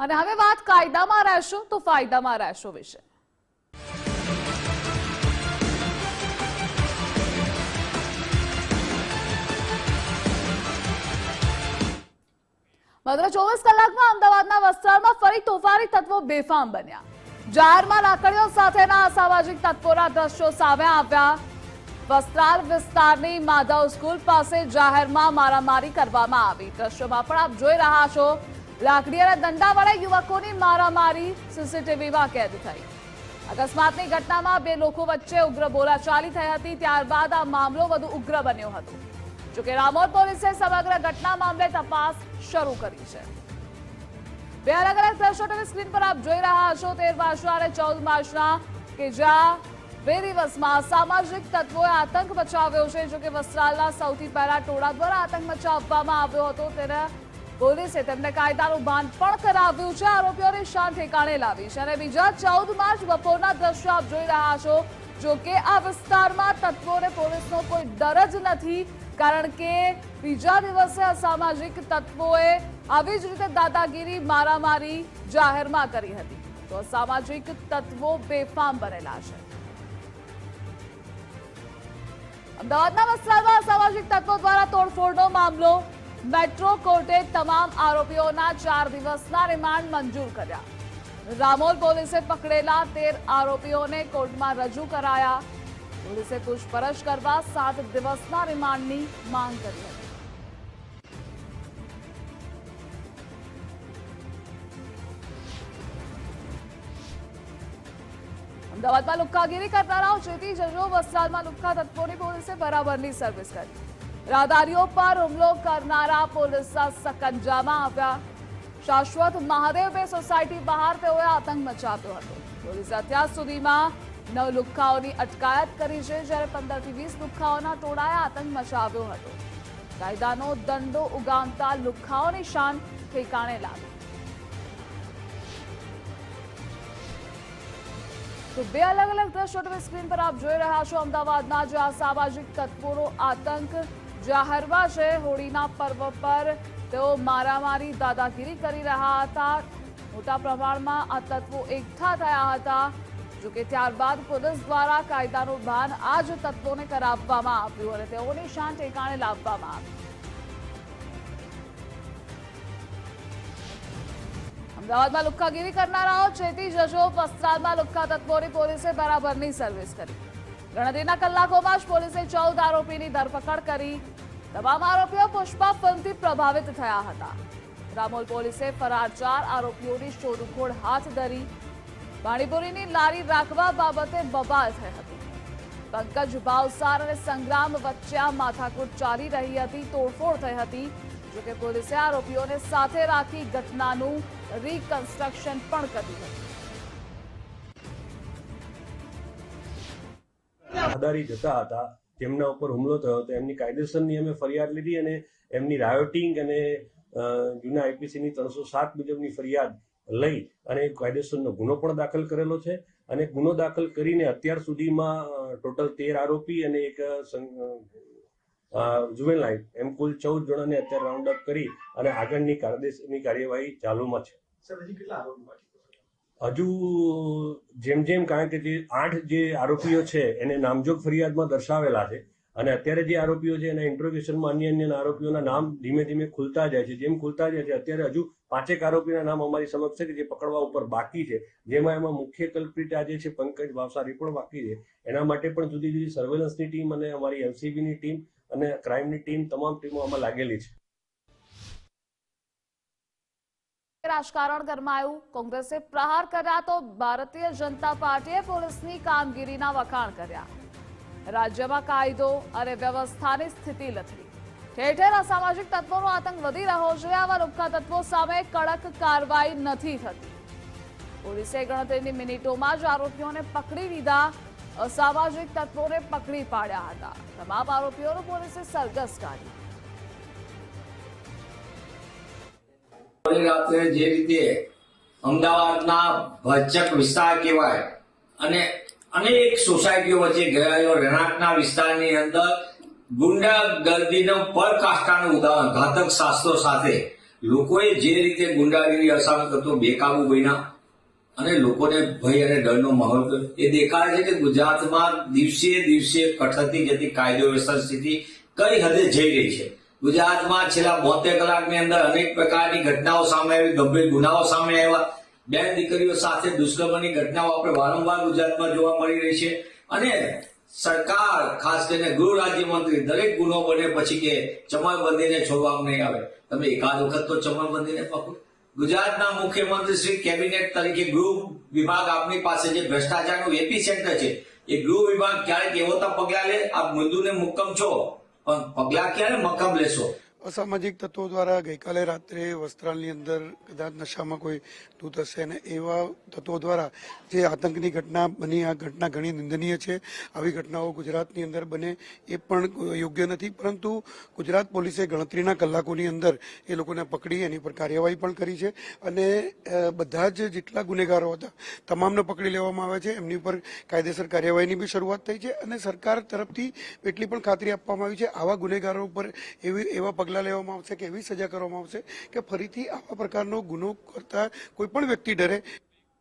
અને હવે વાત કાયદામાં રહેશો તો ફાયદામાં રહેશો વિશે. માત્ર ચોવીસ કલાકમાં અમદાવાદના વસ્ત્રાલમાં ફરી તોફાની તત્વો બેફામ બન્યા. જાહેરમાં લાકડીઓ સાથેના અસામાજિક તત્વોના દ્રશ્યો સામે આવ્યા. વસ્ત્રાલ વિસ્તારની માધવ સ્કૂલ પાસે જાહેરમાં મારામારી કરવામાં આવી. દ્રશ્યોમાં પણ આપ જોઈ રહ્યા છો લાકડી અને દંડા વડે યુવકોની મારામારી સીસીટીવીમાં કેદ થઈ. અકસ્માતની ઘટનામાં બે લોકો વચ્ચે ઉગ્ર બોલાચાલી થઈ હતી, ત્યારબાદ આ મામલો વધુ ઉગ્ર બન્યો હતો. જોકે રામોદ પોલીસે સમગ્ર ઘટના મામલે તપાસ શરૂ કરી છે. બે અલગ અલગ દ્રશ્યો સ્ક્રીન પર આપ જોઈ રહ્યા છો, તેર માર્ચના અને ચૌદ માર્ચના, કે જ્યાં બે દિવસમાં સામાજિક તત્વોએ આતંક મચાવ્યો છે. જોકે વસ્ત્રાલના સૌથી પહેલા ટોળા દ્વારા આતંક મચાવવામાં આવ્યો હતો, તેને પોલીસે તેમને કાયદાનું ભાન પણ કરાવ્યું છે. આરોપીઓને શાંત ઠેકાણે લાવી છે અને બીજા ચૌદ માર્ચ બપોરના દ્રશ્યો આપ જોઈ રહ્યા છો. જો કે આ વિસ્તારમાં તત્વોને પોલીસનો કોઈ ડર જ નથી, કારણ કે બીજા દિવસે અસામાજિક તત્વોએ આવી જ રીતે દાદાગીરી મારામારી જાહેરમાં કરી હતી. તો અસામાજિક તત્વો બેફામ બનેલા છે. અમદાવાદના વસ્ત્રાલમાં અસામાજિક તત્વો દ્વારા તોડફોડનો મામલો મેટ્રો કોર્ટે તમામ આરોપીઓના ચાર દિવસના રિમાન્ડ મંજૂર કર્યા. રામોલ પોલીસે પકડેલા તેર આરોપીઓને કોર્ટમાં રજૂ કરાયા. પોલીસે પૂછપરછ કરવા સાત દિવસના રિમાન્ડની માંગ કરી હતી. અમદાવાદમાં લુક્કાગીરી કરનારાઓ ચેતી જજો. વસ્ત્રાલમાં લુખ્ખા તત્વોની પોલીસે બરાબરની સર્વિસ કરી. રાહદારીઓ પર હુમલો કરનારા પોલીસના સકંજામાં આવ્યા. શાશ્વત મહાદેવ બે સોસાયટી બહાર તેઓએ આતંક મચાવ્યો હતો. પોલીસે અત્યાર સુધીમાં નવ લુખ્ખાઓની અટકાયત કરી છે, જ્યારે પંદરથી વીસ લુખ્ખાઓના ટોળાએ આતંક મચાવ્યો હતો. કાયદાનો દંડો ઉગામતા લુખ્ખાઓની શાન ઠેકાણે લાવી. તો બે અલગ અલગ દ્રશ્યો તમે સ્ક્રીન પર આપ જોઈ રહ્યા છો. અમદાવાદના જે આ સામાજિક તત્વોનો આતંક જાહેરમાં છે હોળીના પર્વ પર. તેઓ મારામારી, દાદાગીરી કરી રહ્યા હતા. મોટા પ્રમાણમાં આ તત્વો એકઠા થયા હતા. જોકે ત્યારબાદ પોલીસ દ્વારા કાયદાનું ભાન આ જ તત્વોને કરાવવામાં આવ્યું અને તેઓની શાન ઠેકાણે લાવવામાં આવી. અમદાવાદમાં લુખ્ખાગીરી કરનારાઓ ચેતી જજો. વસ્ત્રાલમાં લુખ્ખા તત્વોની પોલીસે બરાબરની સર્વિસ કરી. ગણતરીના કલાકોમાં જ પોલીસે ચૌદ આરોપીની ધરપકડ કરી. તમામ આરોપીઓ પુષ્પા ફિલ્મથી પ્રભાવિત થયા હતા. રામોલ પોલીસે ફરાર ચાર આરોપીઓની શોધખોળ હાથ ધરી. પાણીપુરીની લારી રાખવા બાબતે બબાલ થઈ હતી. પંકજ ભાવસાર અને સંગ્રામ વચ્ચે માથાકૂટ ચાલી રહી હતી, તોડફોડ થઈ હતી. જોકે પોલીસે આરોપીઓને સાથે રાખી ઘટનાનું રિકન્સ્ટ્રક્શન પણ કર્યું હતું. રાહદારી જતા હતા, તેમના ઉપર હુમલો થયો હતો, એમની કાયદેસરની અમે ફરિયાદ લીધી અને એમની રાયોટિંગ અને જૂના આઈપીસીની ત્રણસો સાત મુજબની ફરિયાદ લઈ અને કાયદેસરનો ગુનો પણ દાખલ કરેલો છે. અને ગુનો દાખલ કરીને અત્યાર સુધીમાં ટોટલ તેર આરોપી અને એક જુવેલ જુવેલાઇન એમ કુલ ચૌદ જણાને અત્યારે રાઉન્ડ અપ કરી અને આગળની કાયદેસરની કાર્યવાહી ચાલુમાં છે? હજી જેમ જેમ કારણ કે જે આઠ જે આરોપીઓ છે, એને નામજોગ ફરિયાદમાં દર્શાવેલા છે અને અત્યારે જે આરોપીઓ છે, એના ઇન્ટ્રોગેશનમાં અન્ય અન્ય આરોપીઓના નામ ધીમે ધીમે ખુલતા જાય છે. જેમ ખુલતા જાય છે, અત્યારે હજુ પાંચેક આરોપીના નામ અમારી સમક્ષ છે કે જે પકડવા ઉપર બાકી છે. જેમાં એમાં મુખ્ય કલ્પિત આજે છે, પંકજ ભાવસારી પણ બાકી છે. એના માટે પણ જુદી જુદી સર્વેલન્સની ટીમ અને અમારી એલસીબીની ટીમ અને ક્રાઇમની ટીમ તમામ ટીમો આમાં લાગેલી છે. રાજકારણ ગરમાયું કોંગ્રેસે પ્રહાર કર્યા તો ભારતીય જનતા પાર્ટીએ પોલીસની કામગીરીના વખાણ કર્યા. રાજ્યમાં કાયદો અને વ્યવસ્થાની સ્થિતિ લથડી. ઠેર ઠેર અસામાજિક તત્વોનો આતંક વધી રહ્યો છે. આવા લુખ્ખા તત્વો સામે કડક કાર્યવાહી નથી થતી. પોલીસે ગણતરીની મિનિટોમાં જ આરોપીઓને પકડી લીધા. અસામાજિક તત્વોને પકડી પાડ્યા હતા. તમામ આરોપીઓનું પોલીસે સરઘસ કાઢી રાત્રે જે રીતે અમદાવાદના ભચક વિસ્તાર કહેવાય અને અનેક સોસાયટીઓ વચ્ચે ગયેલો રહેણાંકના વિસ્તારની અંદર ગુંડાગર્દીનો પરકાષ્ઠાનું ઉદાહરણ, ઘાતક શાસ્ત્રો સાથે લોકોએ જે રીતે ગુંડાગીરી અસર કરતો બેકાબુ બન્યા અને લોકોને ભય અને ડરનો માહોલ. એ દેખાય છે કે ગુજરાતમાં દિવસે દિવસે કઠતી જતી કાયદો વ્યવસ્થા સ્થિતિ કઈ હદે જઈ રહી છે ગુજરાતમાં છેલ્લા બોતેર કલાકની અંદર અનેક પ્રકારની ઘટનાઓ સામે આવી, ગંભીર ગુનાઓ સામે આવ્યા. બે દીકરીઓ સાથે દુષ્કર્મની ઘટનાઓ આપણે વારંવાર ગુજરાતમાં જોવા મળી રહી છે. અને સરકાર, ખાસ કરીને ગૃહ રાજ્યમંત્રી, દરેક ગુનો બને પછી કે ચમરબંધીને છોડવામાં નહીં આવે. તમે એકાદ વખત તો ચમરબંધીને પકડો ગુજરાતના મુખ્યમંત્રી શ્રી કેબિનેટ તરીકે ગૃહ વિભાગ આપની પાસે જે ભ્રષ્ટાચારનું એપી સેન્ટર છે, એ ગૃહ વિભાગ ક્યારેક એવો તો પગલા લે, આપ મૃદુને મુક્કમ છો. પણ પગલા ક્યારે મક્કમ લેશો? અસામાજિક તત્વો દ્વારા ગઈકાલે રાત્રે વસ્ત્રાલની અંદર કદાચ નશામાં કોઈ દૂત હશે અને એવા તત્વો દ્વારા જે આતંકની ઘટના બની, આ ઘટના ઘણી નિંદનીય છે. આવી ઘટનાઓ ગુજરાતની અંદર બને એ પણ યોગ્ય નથી. પરંતુ ગુજરાત પોલીસે ગણતરીના કલાકોની અંદર એ લોકોને પકડી, એની પર કાર્યવાહી પણ કરી છે. અને બધા જ જેટલા ગુનેગારો હતા, તમામને પકડી લેવામાં આવે છે. એમની ઉપર કાયદેસર કાર્યવાહીની બી શરૂઆત થઈ છે. અને સરકાર તરફથી એટલી પણ ખાતરી આપવામાં આવી છે. આવા ગુનેગારો ઉપર એવી, એવા પગલાં લેવામાં આવશે કે એવી સજા કરવામાં આવશે કે ફરીથી આવા પ્રકારનો ગુનો કરતા કોઈ પણ વ્યક્તિ ડરે